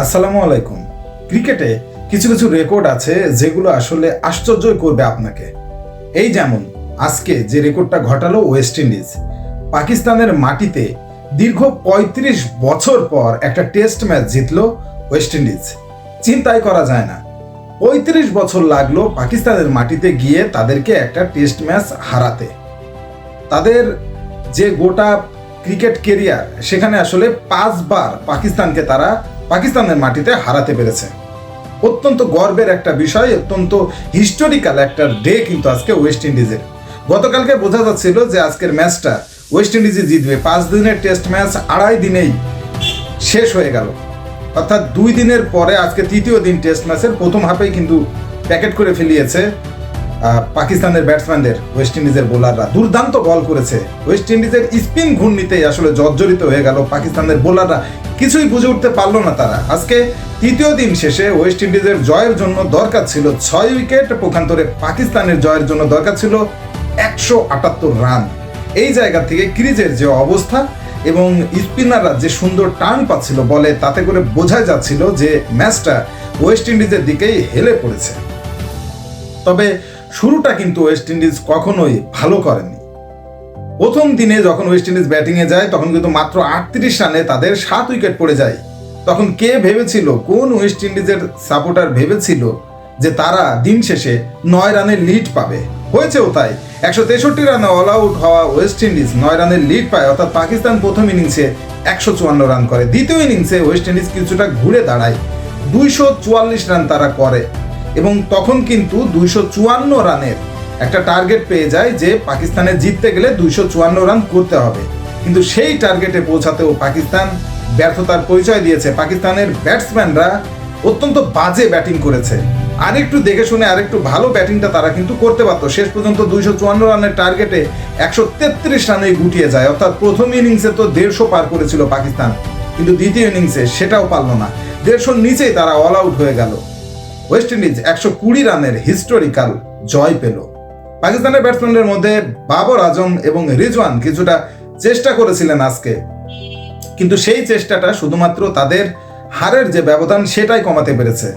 আসসালামু আলাইকুম। ক্রিকেটে কিছু কিছু রেকর্ড আছে যেগুলো আসলে আশ্চর্য করবে আপনাকে। এই যেমন, আজকে যে রেকর্ডটা ঘটালো ওয়েস্ট ইন্ডিজ পাকিস্তানের মাটিতে দীর্ঘ ৩৫ বছর পর একটা টেস্ট ম্যাচ জিতলো ওয়েস্ট ইন্ডিজ চিন্তাই করা যায় না। পঁয়ত্রিশ বছর লাগল পাকিস্তানের মাটিতে গিয়ে তাদেরকে একটা টেস্ট ম্যাচ হারাতে। তাদের যে গোটা ক্রিকেট কেরিয়ার সেখানে আসলে পাঁচবার পাকিস্তানকে তারা পাকিস্তানের মাটিতে হারাতে পেরেছে। অত্যন্ত গর্বের একটা বিষয়, অত্যন্ত হিস্টোরিক্যাল একটা ডে কিন্তু আজকে ওয়েস্ট ইন্ডিজের গতকালকে বোঝা যাচ্ছিল যে আজকের ম্যাচটা ওয়েস্ট ইন্ডিজে জিতবে। পাঁচ দিনের টেস্ট ম্যাচ আড়াই দিনেই শেষ হয়ে গেল। অর্থাৎ দুই দিনের পরে আজকে তৃতীয় দিন টেস্ট ম্যাচের প্রথম হাফেই কিন্তু প্যাকেট করে ফেলিয়েছে পাকিস্তানের ব্যাটসম্যানদের ওয়েস্ট ইন্ডিজের বোলাররা দুর্দান্ত বল করেছে। ওয়েস্ট ইন্ডিজের স্পিন ঘূর্ণিতেই আসলে জর্জরিত হয়ে গেল পাকিস্তানের বোলাররা কিছুই বুঝে উঠতে পারল না তারা। আজকে তৃতীয় দিন শেষে ওয়েস্ট ইন্ডিজের জয়ের জন্য দরকার ছিল ছয় উইকেট পক্ষান্তরে পাকিস্তানের জয়ের জন্য দরকার ছিল একশো আটাত্তর রান। এই জায়গা থেকে ক্রিজের যে অবস্থা এবং স্পিনাররা যে সুন্দর টার্ন পাচ্ছিল বলে তাতে করে বোঝা যাচ্ছিল যে ম্যাচটা ওয়েস্ট ইন্ডিজের দিকেই হেলে পড়েছে। তবে শুরুটা কিন্তু ওয়েস্ট ইন্ডিজ কখনোই ভালো করেনি প্রথম দিনে যখন ওয়েস্ট ইন্ডিজ ব্যাটিংয়ে যায়, তখন কিন্তু মাত্র আটত্রিশ রানে তাদের সাত উইকেট পড়ে যায়। তখন কে ভেবেছিল, কোন ওয়েস্ট ইন্ডিজের সাপোর্টার ভেবেছিল যে তারা দিন শেষে নয় রানের লিড পাবে? হয়েছেও তাই। একশো তেষট্টি রানে অল আউট হওয়া ওয়েস্ট ইন্ডিজ নয় রানের লিড পায়, অর্থাৎ পাকিস্তান প্রথম ইনিংসে একশো চুয়ান্ন রান করে। দ্বিতীয় ইনিংসে ওয়েস্ট ইন্ডিজ কিছুটা ঘুরে দাঁড়ায়। দুইশো চুয়াল্লিশ রান তারা করে। এবং তখন কিন্তু দুইশো চুয়ান্ন রানের একটা টার্গেট পেয়ে যায় যে পাকিস্তানে জিততে গেলে দুইশো চুয়ান্ন রান করতে হবে। কিন্তু সেই টার্গেটে পৌঁছাতেও পাকিস্তান ব্যর্থতার পরিচয় দিয়েছে। পাকিস্তানের ব্যাটসম্যানরা অত্যন্ত বাজে ব্যাটিং করেছে। আরেকটু দেখে শুনে আরেকটু ভালো ব্যাটিংটা তারা কিন্তু করতে পারতো। শেষ পর্যন্ত দুইশো চুয়ান্ন রানের টার্গেটে একশো তেত্রিশ রানে গুটিয়ে যায়। অর্থাৎ প্রথম ইনিংসে তো দেড়শো পার করেছিল পাকিস্তান। কিন্তু দ্বিতীয় ইনিংসে সেটাও পারল না। দেড়শোর নিচেই তারা অল আউট হয়ে গেল। ওয়েস্ট ইন্ডিজ একশো কুড়ি রানের হিস্টোরিক্যাল জয় পেল। পাকিস্তানের ব্যাটসম্যানদের মধ্যে বাবর আজম এবং রিজওয়ান কিছুটা চেষ্টা করেছিলেন আজকে। কিন্তু সেই চেষ্টাটা শুধুমাত্র তাদের হারের যে ব্যবধান সেটাই কমাতে পেরেছে।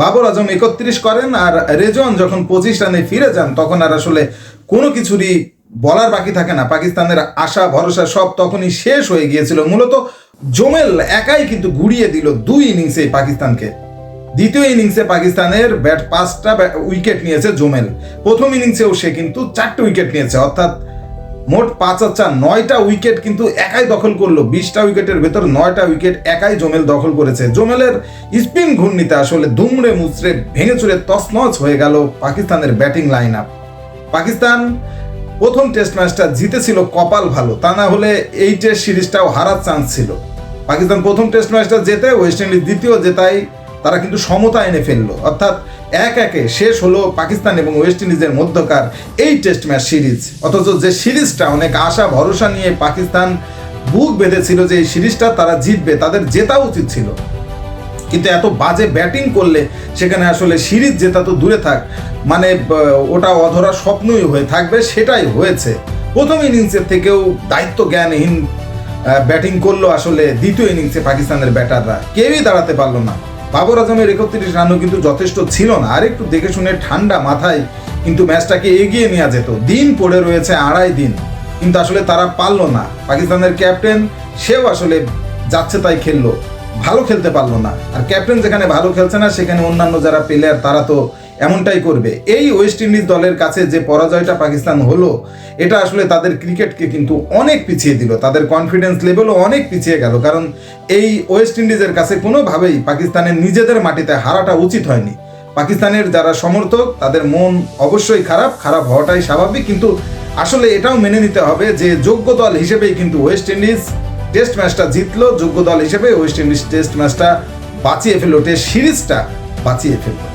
বাবর আজম একত্রিশ করেন আর রেজওয়ান যখন পঁচিশ রানে ফিরে যান, তখন আর আসলে কোনো কিছুরই বলার বাকি থাকে না। পাকিস্তানের আশা, ভরসা সব তখনই শেষ হয়ে গিয়েছিল। মূলত জোমেল একাই কিন্তু ঘুরিয়ে দিল দুই ইনিংসে পাকিস্তানকে। দ্বিতীয় ইনিংসে পাকিস্তানের ব্যাট পাঁচটা উইকেট নিয়েছে জোমেল। প্রথম ইনিংসেও সে কিন্তু চারটে উইকেট নিয়েছে, অর্থাৎ মোট পাঁচ আর চার, নয়টা উইকেট কিন্তু একাই দখল করল। বিশটা উইকেটের ভেতর নয়টা উইকেট একাই জোমেল দখল করেছে। জোমেলের স্পিন ঘূর্ণিতে আসলে দুমড়ে মুচড়ে ভেঙে চুরে তছনছ হয়ে গেল পাকিস্তানের ব্যাটিং লাইন আপ পাকিস্তান প্রথম টেস্ট ম্যাচটা জিতেছিল কপাল ভালো, তা না হলে এই টেস্ট সিরিজটাও হারার চান্স ছিল। পাকিস্তান প্রথম টেস্ট ম্যাচটা জেতে ওয়েস্ট ইন্ডিজ দ্বিতীয় জেতায় তারা কিন্তু সমতা এনে ফেলল। অর্থাৎ এক একে শেষ হলো পাকিস্তান এবং ওয়েস্ট ইন্ডিজের মধ্যকার এই টেস্ট ম্যাচ সিরিজ। অথচ যে সিরিজটা অনেক আশা, ভরসা নিয়ে পাকিস্তান বুক বেঁধেছিল যে এই সিরিজটা তারা জিতবে, তাদের জেতা উচিত ছিল। কিন্তু এত বাজে ব্যাটিং করলে সেখানে আসলে সিরিজ জেতা তো দূরে থাক। মানে ওটা অধরা স্বপ্নই হয়ে থাকবে, সেটাই হয়েছে। প্রথম ইনিংসের থেকেও দায়িত্ব জ্ঞানহীন ব্যাটিং করল আসলে দ্বিতীয় ইনিংসে পাকিস্তানের ব্যাটাররা। কেউই দাঁড়াতে পারল না। বাবর আজমের একত্রিশ রানও কিন্তু যথেষ্ট ছিল না। আর একটু দেখে শুনে ঠান্ডা মাথায় কিন্তু ম্যাচটাকে এগিয়ে নেওয়া যেত। দিন পড়ে রয়েছে আড়াই দিন। কিন্তু আসলে তারা পারল না। পাকিস্তানের ক্যাপ্টেন সেও আসলে যাচ্ছে তাই খেললো। ভালো খেলতে পারল না। আর ক্যাপ্টেন যেখানে ভালো খেলছে না, সেখানে অন্যান্য যারা প্লেয়ার তারা তো এমনটাই করবে। এই ওয়েস্ট ইন্ডিজ দলের কাছে যে পরাজয়টা পাকিস্তান হলো, এটা আসলে তাদের ক্রিকেটকে কিন্তু অনেক পিছিয়ে দিল। তাদের কনফিডেন্স লেভেলও অনেক পিছিয়ে গেল। কারণ এই ওয়েস্ট ইন্ডিজের কাছে কোনোভাবেই পাকিস্তানের নিজেদের মাটিতে হারাটা উচিত হয়নি। পাকিস্তানের যারা সমর্থক, তাদের মন অবশ্যই খারাপ খারাপ হওয়াটাই স্বাভাবিক। কিন্তু আসলে এটাও মেনে নিতে হবে যে যোগ্য দল হিসেবেই কিন্তু ওয়েস্ট ইন্ডিজ টেস্ট ম্যাচটা জিতলো যোগ্য দল হিসেবে ওয়েস্ট ইন্ডিজ টেস্ট ম্যাচটা বাঁচিয়ে ফেলল, টেস্ট সিরিজটা বাঁচিয়ে ফেলল।